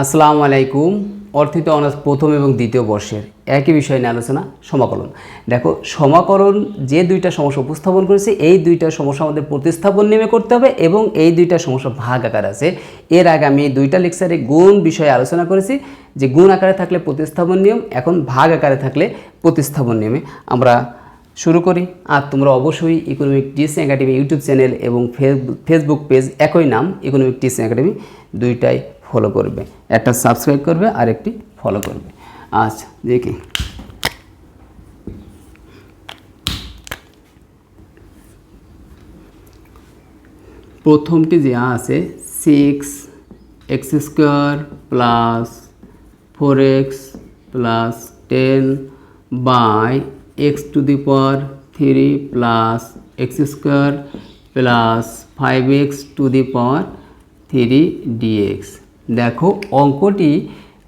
আসসালামু আলাইকুম। অর্থিত অনার্স প্রথম এবং দ্বিতীয় বর্ষের একই বিষয় নিয়ে আলোচনা, সমাকলন। দেখো, সমাকলন যে দুইটা সমস্যা উপস্থাপন করেছে, এই দুইটা সমস্যা আমাদের প্রতিস্থাপন নেমে করতে হবে এবং এই দুইটা সমস্যা ভাগ আকার আছে। এর আগে আমি দুইটা লেকচারে গুণ বিষয়ে আলোচনা করেছি, যে গুণ আকারে থাকলে প্রতিস্থাপন নিয়ম, এখন ভাগ আকারে থাকলে প্রতিস্থাপন নিয়মে। আমরা শুরু করি। আর তোমরা অবশ্যই economic teaching academy YouTube channel এবং ফেসবুক ফেসবুক পেজ একই নাম ইকোনমিক টিচিং একাডেমি দুইটাই ফলো করবে। একটা সাবস্ক্রাইব করবে আর একটি ফলো করবে। আচ্ছা দেখি। প্রথমটি যে আছে six x square plus four x plus ten by x to the power three plus x square plus five x to the power three d x দেখো, অঙ্কটি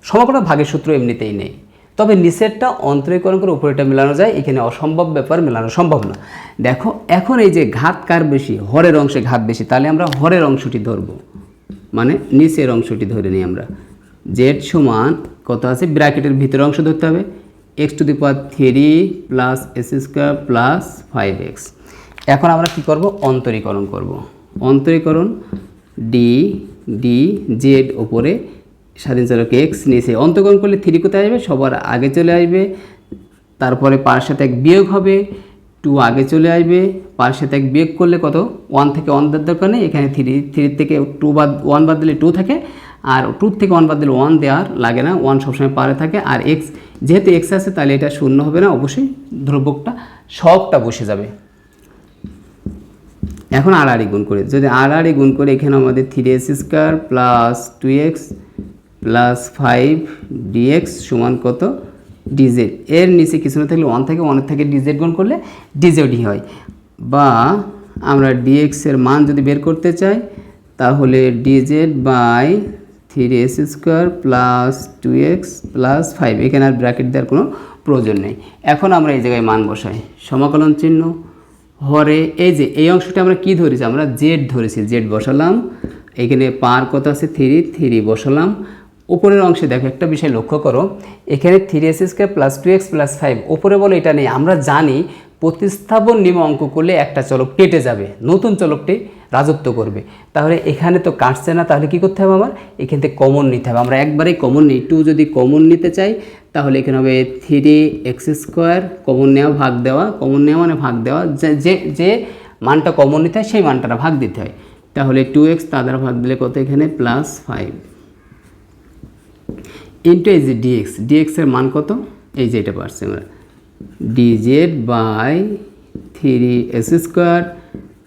সমাকলন ভাগের সূত্র এমনিতেই নেই। তবে নিচেরটা অন্তরীকরণ করে উপরেটা মেলানো যায়, এখানে অসম্ভব ব্যাপার মেলানো সম্ভব না। দেখো, এখন এই যে ঘাত কার বেশি, হরের অংশে ঘাত বেশি, তাহলে আমরা হরের অংশটি ধরব। মানে নিচের অংশটি ধরে নিই আমরা। জেড সমান কত আছে? ব্র্যাকেটের ভিতরের অংশ ধরতে হবে। X to the power three plus s square plus five x এখন আমরা কী করব? অন্তরীকরণ করব। অন্তরীকরণ ডি ডি জেড ওপরে স্বাধীন চালক এক্স নিচে। অন্তর্করণ করলে থ্রি কোথায় আসবে? সবার আগে চলে আসবে। তারপরে পার সাথে এক বিয়োগ হবে। টু আগে চলে আসবে। পার সাথে এক বিয়োগ করলে কত? ওয়ান থেকে ওয়ান দেওয়ার দরকার নেই এখানে থ্রি থ্রি থেকে টু বাদ ওয়ান বাদ দিলে টু থাকে। আর টু থেকে ওয়ান বাদ দিলে ওয়ান দেওয়ার লাগে না। ওয়ান সবসময় পারে থাকে। আর এক্স যেহেতু এক্স আছে, তাহলে এটা শূন্য হবে না। অবশ্যই ধ্রুবকটা সবটা বসে যাবে। এখন আড়াআড়ি গুণ করি। যদি আড়াআড়ি গুণ করে, এখানে আমাদের three x square plus two x plus five d x সমান কত? ডিজেড এর নিচে কিছু না থাকলে ওয়ান থেকে ওয়ানের থেকে ডিজেড গুণ করলে ডিজেডই হয়। বা আমরা ডিএক্সের মান যদি বের করতে চাই, তাহলে d z by three s square plus two x plus five এখানে আর ব্র্যাকেট দেওয়ার কোনো প্রয়োজন নেই। এখন আমরা এই জায়গায় মান বসাই। সমাকলন চিহ্ন। হরে, এই যে, এই অংশটা আমরা কি ধরেছি? আমরা জেড ধরেছি জেড বসালাম। এখানে পার কত আছে? থ্রি থ্রি বসালাম। উপরের অংশে দেখো, একটা বিষয় লক্ষ্য করো। এখানে three s square plus two x plus five ওপরে বলে এটা নেই। আমরা জানি প্রতিস্থাপন নিয়ম অঙ্ক করলে একটা চলক কেটে যাবে। নতুন চলকটি রাজত্ব করবে। তাহলে এখানে তো কাটছে না, তাহলে কি করতে হবে আমার এখান থেকে কমন নিতে হবে। আমরা একবারেই কমন নিই। টু যদি কমন নিতে চাই, তাহলে এখানে হবে থ্রি এক্স স্কোয়ার কমন নেওয়া, ভাগ দেওয়া। কমন নেওয়া মানে ভাগ দেওয়া। যে- যে মানটা কমন নিতে হয়, সেই মানটা ভাগ দিতে হয়। তাহলে টু এক্স তা দ্বারা ভাগ দিলে কত এখানে? প্লাস ফাইভ ইন্টু এই যে ডিএক্স ডিএক্সের মান কত? এই যে এটা পারছি আমরা। D z by three s square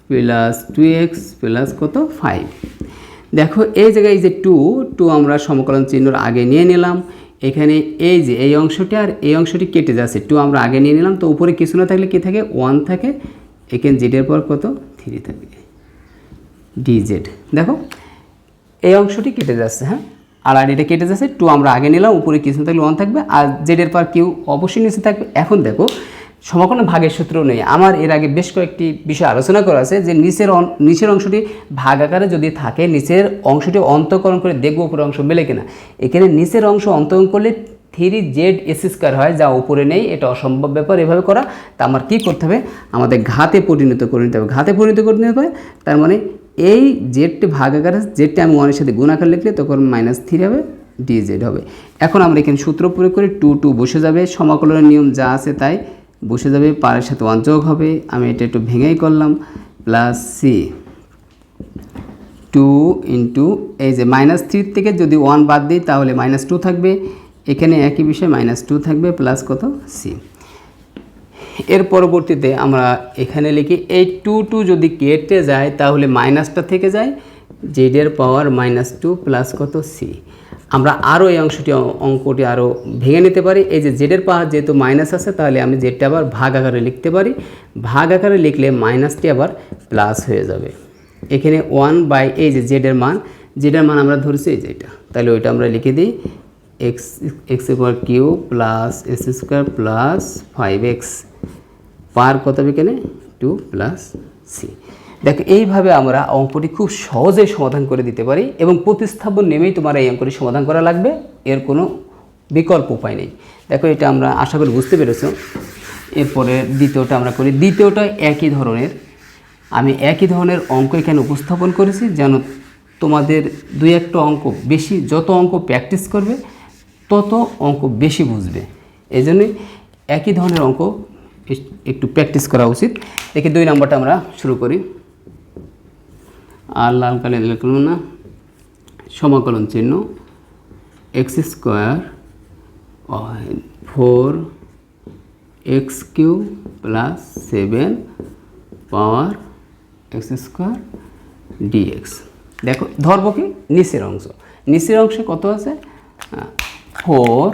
plus two x plus কত? ফাইভ। দেখো, এই জায়গায় যে টু টু আমরা সমকলন চিহ্নর আগে নিয়ে নিলাম। এখানে এই যে এই অংশটি আর এই অংশটি কেটে যাচ্ছে। টু আমরা আগে নিয়ে নিলাম, তো উপরে কিছু না থাকলে কী থাকে? ওয়ান থাকে। এখানে জেডের পর কত? থ্রি থাকে ডিজেড দেখো, এই অংশটি কেটে যাচ্ছে হ্যাঁ? আর আর এটা কেটে যাচ্ছে, টু আমরা আগে নিলাম, উপরে কিছু না থাকলে ওয়ান থাকবে। আর জেডের পর কিউ অবশ্যই নিচে থাকবে। এখন দেখো সমকলন ভাগের সূত্র নেই। আমার এর আগে বেশ কয়েকটি বিষয় আলোচনা করা আছে যে নিচের নিচের অংশটি ভাগ আকারে যদি থাকে, নিচের অংশটি অন্তকরণ করে দেখব উপরের অংশ মেলে কিনা। এখানে নিচের অংশ অন্তকরণ করলে থ্রি জেড এস স্কোয়ার হয়, যা উপরে নেই, এটা অসম্ভব ব্যাপার এভাবে করা। তা আমার কী করতে হবে? আমাদের ঘাতে পরিণত করে নিতে হবে। ঘাতে পরিণত করে নিতে হবে, তার মানে এই জেডটি ভাগ আকারে, জেডটি আমি ওয়ানের সাথে গুণ আকার লিখলে তখন মাইনাস থ্রি হবে ডি জেড হবে। এখন আমরা এখানে সূত্র প্রয়োগ করে টু টু বসে যাবে। সমাকলনের নিয়ম যা আছে তাই। বসে যাবে পারের সাথে ওয়ান যোগ হবে। আমি এটা একটু ভেঙেই করলাম। প্লাস সি টু ইন্টু এই যে মাইনাস থ্রির থেকে যদি ওয়ান বাদ দিই, তাহলে মাইনাস টু থাকবে। এখানে একই বিষয় মাইনাস টু থাকবে প্লাস কত? সি এর পরবর্তীতে আমরা এখানে লিখি, এই টু টু যদি কেটে যায়, তাহলে মাইনাসটা থেকে যায়। জেডের পাওয়ার মাইনাস টু প্লাস কত? সি আমরা আরও এই অংশটি অঙ্কটি আরও ভেঙে নিতে পারি। এই যে জেডের পাহাড় যেহেতু মাইনাস আছে, তাহলে আমি জেডটা আবার ভাগ আকারে লিখতে পারি। ভাগ আকারে লিখলে মাইনাসটি আবার প্লাস হয়ে যাবে। এখানে ওয়ান বাই এই যে জেডের মান জেডের মান আমরা ধরছি এই যে এটা। তাহলে ওইটা আমরা লিখে দিই। X x square q plus s square plus five x per কত এখানে? টু প্লাস সি দেখো, এইভাবে আমরা অঙ্কটি খুব সহজেই সমাধান করে দিতে পারি এবং প্রতিস্থাপন নেমেই তোমার এই অঙ্কটি সমাধান করা লাগবে। এর কোনো বিকল্প উপায় নেই। দেখো, এটা আমরা আশা করি বুঝতে পেরেছ। এরপরে দ্বিতীয়টা আমরা করি। দ্বিতীয়টা একই ধরনের। আমি একই ধরনের অঙ্ক এখানে উপস্থাপন করেছি যেন তোমাদের দুই একটা অঙ্ক বেশি, যত অঙ্ক প্র্যাকটিস করবে, তত অঙ্ক বেশি বুঝবে। এই জন্যই একই ধরনের অঙ্ক একটু প্র্যাকটিস করা উচিত। দেখি, দুই নম্বরটা আমরা শুরু করি। আর লাল কালে লিখলাম না, সমাকলন চিহ্ন x square four x q plus seven power x square d x দেখো, ধরবো কি? নিচের অংশ। নিচের অংশে কত আছে? Four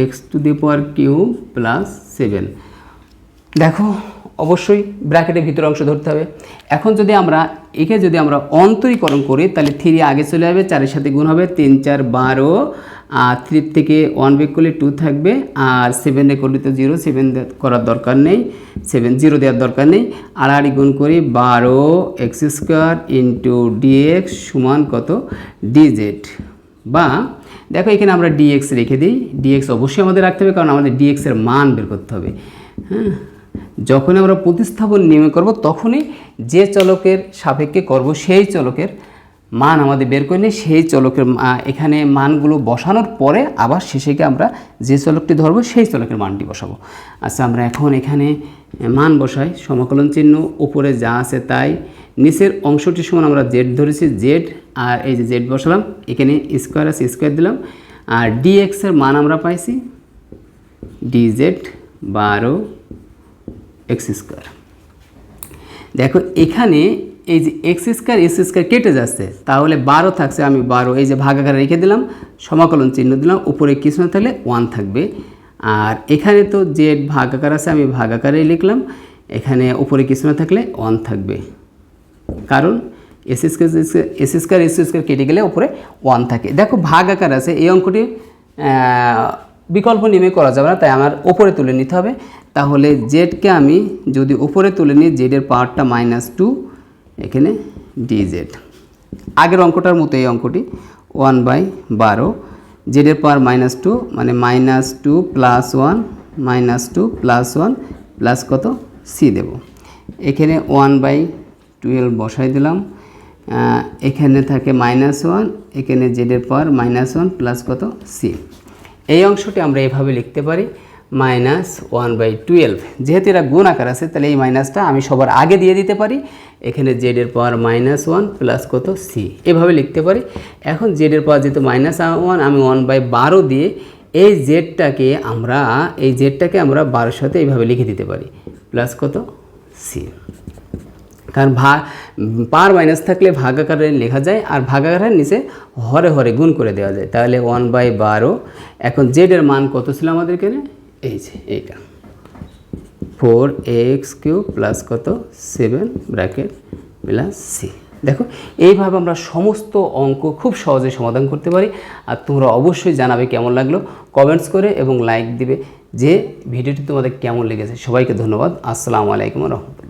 x to the power q plus seven দেখো অবশ্যই ব্র্যাকেটের ভিতর অংশ ধরতে হবে। এখন যদি আমরা একে যদি আমরা অন্তরীকরণ করি, তাহলে থ্রি আগে চলে যাবে, চারের সাথে গুণ হবে তিন, চার, বারো। আর থ্রির থেকে ওয়ান বেক করলে টু থাকবে, আর সেভেনে করলে তো জিরো সেভেন করার দরকার নেই। সেভেন জিরো দেওয়ার দরকার নেই। আড়াআড়ি গুণ করি বারো এক্স স্কোয়ার ইন্টু ডিএক্স সমান কত? ডিজেড বা দেখো এখানে আমরা ডিএক্স রেখে দিই। ডিএক্স অবশ্যই আমাদের রাখতে হবে, কারণ আমাদের ডিএক্সের মান বের করতে হবে। হ্যাঁ? যখন আমরা প্রতিস্থাপন নিয়মে করব, তখনই যে চলকের সাপেক্ষে করব, সেই চলকের মান আমাদের বের করে নিয়ে সেই চলকের এখানে মানগুলো বসানোর পরে আবার শেষে গিয়ে আমরা যে চলকটি ধরবো, সেই চলকের মানটি বসাবো। আচ্ছা আমরা এখন এখানে মান বসাই, সমাকলন চিহ্ন, উপরে যা আছে তাই। নিচের অংশটি সমান আমরা জেড ধরেছি জেড আর এই যে জেড বসালাম, এখানে স্কোয়ার আছে স্কোয়ার দিলাম। আর ডিএক্স এর মান আমরা পাইছি ডিজেড বারো এক্স স্কোয়ার। দেখো, এখানে এই যে এক্স স্কোয়ার এক্স স্কোয়ার কেটে যাচ্ছে, তাহলে বারো থাকছে, আমি বারো, এই যে ভাগাকারে রেখে দিলাম, সমাকলন চিহ্ন দিলাম, উপরে কিছু না থাকলে ওয়ান থাকবে। আর এখানে তো যে ভাগাকার আছে, আমি ভাগাকারেই লিখলাম, এখানে উপরে কিছু না থাকলে ওয়ান থাকবে। কারণ s square s square s square কেটে গেলে উপরে ওয়ান থাকে। দেখো ভাগ আকার আছে, এই অঙ্কটি বিকল্প নেমে করা যাবে না, তাই আমার ওপরে তুলে নিতে হবে। তাহলে জেডকে আমি যদি উপরে তুলে নিই জেডের পাওয়ারটা মাইনাস টু এখানে ডিজেড আগের অঙ্কটার মতো এই অঙ্কটি ওয়ান বাই বারো। জেডের পাওয়ার মাইনাস টু মানে minus two plus one minus two plus one plus কত? সি দেব। এখানে ওয়ান বাই টুয়েলভ বসাই দিলাম। এখানে থাকে মাইনাস ওয়ান এখানে জেডের পাওয়ার মাইনাস ওয়ান প্লাস কত? সি এই অংশটি আমরা এভাবে লিখতে পারি মাইনাস ওয়ান বাই টুয়েলভ যেহেতু এরা গুণ আকার আছে, তাহলে এই মাইনাসটা আমি সবার আগে দিয়ে দিতে পারি। এখানে জেডের পাওয়ার মাইনাস ওয়ান প্লাস কত? সি এভাবে লিখতে পারি। এখন জেডের পাওয়ার যেহেতু মাইনাস ওয়ান আমি ওয়ান বাই বারো দিয়ে এই জেডটাকে আমরা, এই জেডটাকে আমরা বারোর সাথে এইভাবে লিখে দিতে পারি। প্লাস কত? সি কারণ ভা, পার মাইনাস থাকলে ভাগাকারে লেখা যায় আর ভাগাকারের নিচে হরে হরে গুণ করে দেওয়া যায়। তাহলে ওয়ান বাই বারো, এখন জেডের মান কত ছিল আমাদের এখানে? এই যে, এইটা। ফোর এক্স কিউ প্লাস কত? সেভেন ব্র্যাকেট প্লাস সি দেখো, এইভাবে আমরা সমস্ত অঙ্ক খুব সহজে সমাধান করতে পারি। আর তোমরা অবশ্যই জানাবে কেমন লাগল। কমেন্টস করে এবং লাইক দিবে যে ভিডিওটি তোমাদের কেমন লেগেছে। সবাইকে ধন্যবাদ। আসসালামু আলাইকুম রহমতুল্লাহ।